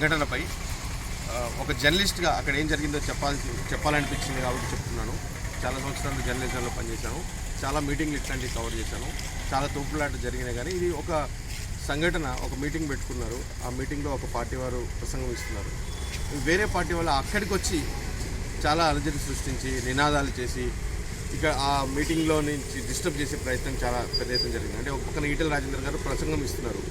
సంఘటనపై ఒక జర్నలిస్ట్గా అక్కడ ఏం జరిగిందో చెప్పాల్సి చెప్పాలనిపించింది కాబట్టి చెప్తున్నాను. చాలా సంవత్సరాలు జర్నలిజంలో పనిచేశాను. చాలా మీటింగ్లు ఇట్లాంటివి కవర్ చేశాను. చాలా తూపులాట జరిగినాయి కానీ ఇది ఒక సంఘటన ఒక మీటింగ్ పెట్టుకున్నారు. ఆ మీటింగ్లో ఒక పార్టీ వారు ప్రసంగం ఇస్తున్నారు. వేరే పార్టీ వాళ్ళు అక్కడికి వచ్చి చాలా అలజడి సృష్టించి నినాదాలు చేసి ఇక ఆ మీటింగ్లో నుంచి డిస్టర్బ్ చేసే ప్రయత్నం చాలా పెద్ద ఎత్తున జరిగింది. అంటే ఒక పక్కన ఈటల రాజేందర్ గారు ప్రసంగం ఇస్తున్నారు.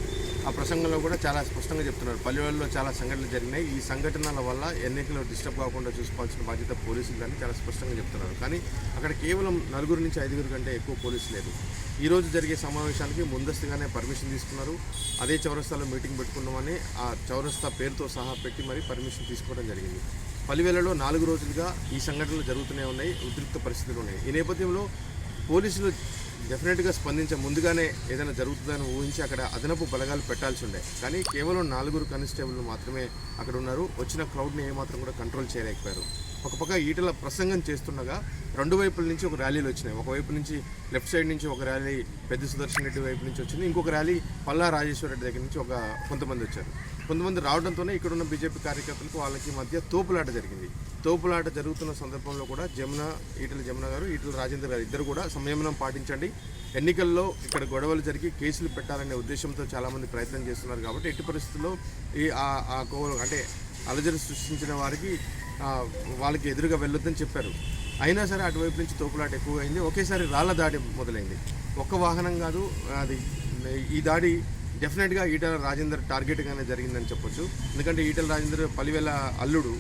ఆ ప్రసంగంలో కూడా చాలా స్పష్టంగా చెప్తున్నారు. పల్లెల్లో చాలా సంఘటనలు జరిగినాయి. ఈ సంఘటనల వల్ల ఎన్నికలు డిస్టర్బ్ కాకుండా చూసుకోవాల్సిన బాధ్యత పోలీసులు కానీ చాలా స్పష్టంగా చెప్తున్నారు. కానీ అక్కడ కేవలం నలుగురు నుంచి ఐదుగురు కంటే ఎక్కువ పోలీసు లేదు ఈరోజు జరిగే సమావేశానికి ముందస్తుగానే పర్మిషన్ తీసుకున్నారు. అదే చౌరస్తాలో మీటింగ్ పెట్టుకున్నామని ఆ చౌరస్తా పేరుతో సహా పెట్టి మరి పర్మిషన్ తీసుకోవడం జరిగింది. పలివేలలో నాలుగు రోజులుగా ఈ సంఘటనలు జరుగుతూనే ఉన్నాయి. ఉద్రిక్త పరిస్థితులు ఉన్నాయి. ఈ నేపథ్యంలో పోలీసులు డెఫినెట్గా స్పందించే ముందుగానే ఏదైనా జరుగుతుందని ఊహించి అక్కడ అదనపు బలగాలు పెట్టాల్సి ఉండే. కానీ కేవలం నాలుగురు కానిస్టేబుల్ మాత్రమే అక్కడ ఉన్నారు. వచ్చిన క్రౌడ్ని ఏమాత్రం కూడా కంట్రోల్ చేయలేకపోయారు. ఒక పక్క ఈటల ప్రసంగం చేస్తుండగా రెండు వైపుల నుంచి ఒక ర్యాలీలు వచ్చినాయి. ఒకవైపు నుంచి లెఫ్ట్ సైడ్ నుంచి ఒక ర్యాలీ పెద్ద సుదర్శన్ రెడ్డి వైపు నుంచి వచ్చింది. ఇంకొక ర్యాలీ పల్లా రాజేశ్వర రెడ్డి దగ్గర నుంచి ఒక కొంతమంది వచ్చారు. కొంతమంది రావడంతోనే ఇక్కడ ఉన్న బీజేపీ కార్యకర్తలకు వాళ్ళకి మధ్య తోపులాట జరిగింది. తోపులాట జరుగుతున్న సందర్భంలో కూడా జమున ఈటల జమున గారు ఈటల రాజేంద్ర గారు ఇద్దరు కూడా సంయమనం పాటించండి. ఎన్నికల్లో ఇక్కడ గొడవలు జరిగి కేసులు పెట్టాలనే ఉద్దేశంతో చాలామంది ప్రయత్నం చేస్తున్నారు కాబట్టి ఎట్టి పరిస్థితుల్లో ఈ ఆ- కో అంటే అలజడి సృష్టించిన వారికి వాళ్ళకి ఎదురుగా వెళ్ళొద్దని చెప్పారు. అయినా సరే అటువైపు నుంచి తోపులాట ఎక్కువ అయింది ఒకేసారి రాళ్ళ దాడి మొదలైంది. ఒక్క వాహనం కాదు అది ఈ దాడి డెఫినెట్గా ఈటల రాజేందర్ టార్గెట్గానే జరిగిందని చెప్పొచ్చు. ఎందుకంటే ఈటల రాజేందర్ పలివేల అల్లుడు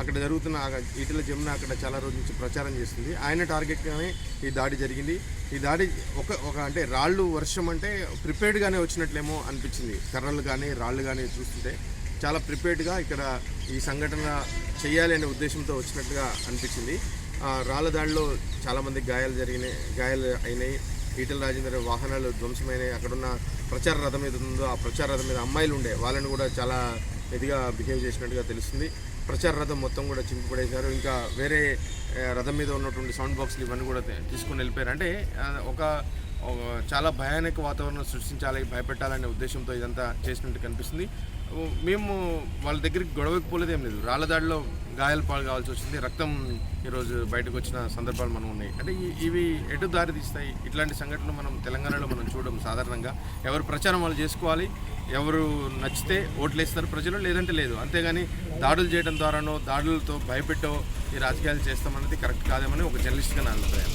అక్కడ జరుగుతున్న ఈటల జమున అక్కడ చాలా రోజుల నుంచి ప్రచారం చేస్తుంది. ఆయన టార్గెట్గానే ఈ దాడి జరిగింది. ఈ దాడి ఒక ఒక అంటే రాళ్ళు వర్షం అంటే ప్రిపేర్డ్గానే వచ్చినట్లేమో అనిపించింది. కర్రలు కానీ రాళ్ళు కానీ చూస్తుంటే చాలా ప్రిపేర్డ్గా ఇక్కడ ఈ సంఘటన చేయాలి అనే ఉద్దేశంతో వచ్చినట్టుగా అనిపించింది. రాళ్ళ దాడిలో చాలామంది గాయాలు జరిగినాయి గాయాలు అయినాయి. ఈటల రాజేందర్ వాహనాలు ధ్వంసమైనాయి. అక్కడున్న ప్రచార రథం మీద ఉందో ఆ ప్రచార రథం మీద అమ్మాయిలు ఉండే వాళ్ళని కూడా చాలా ఇదిగా బిహేవ్ చేసినట్టుగా తెలుస్తుంది. ప్రచార రథం మొత్తం కూడా చింపిపడేశారు. ఇంకా వేరే రథం మీద ఉన్నటువంటి సౌండ్ బాక్స్లు ఇవన్నీ కూడా తీసుకుని వెళ్ళిపోయారు. అంటే ఒక చాలా భయానక వాతావరణం సృష్టించాలి భయపెట్టాలనే ఉద్దేశంతో ఇదంతా చేసినట్టు కనిపిస్తుంది. మేము వాళ్ళ దగ్గరికి గొడవకి పోలేదేం లేదు. రాళ్ళ దాడిలో గాయాల పాలు కావాల్సి వచ్చింది. రక్తం ఈరోజు బయటకు వచ్చిన సందర్భాలు మనం ఉన్నాయి. అంటే ఇవి ఎటు దారి తీస్తాయి? ఇట్లాంటి సంఘటనలు మనం తెలంగాణలో మనం చూడడం సాధారణంగా. ఎవరు ప్రచారం వాళ్ళు చేసుకోవాలి ఎవరు నచ్చితే ఓట్లేస్తారు ప్రజలు లేదంటే లేదు. అంతేగాని దాడులు చేయడం ద్వారానో దాడులతో భయపెట్టో ఈ రాజకీయాలు చేస్తామన్నది కరెక్ట్ కాదేమని ఒక జర్నలిస్ట్గా నా అభిప్రాయం.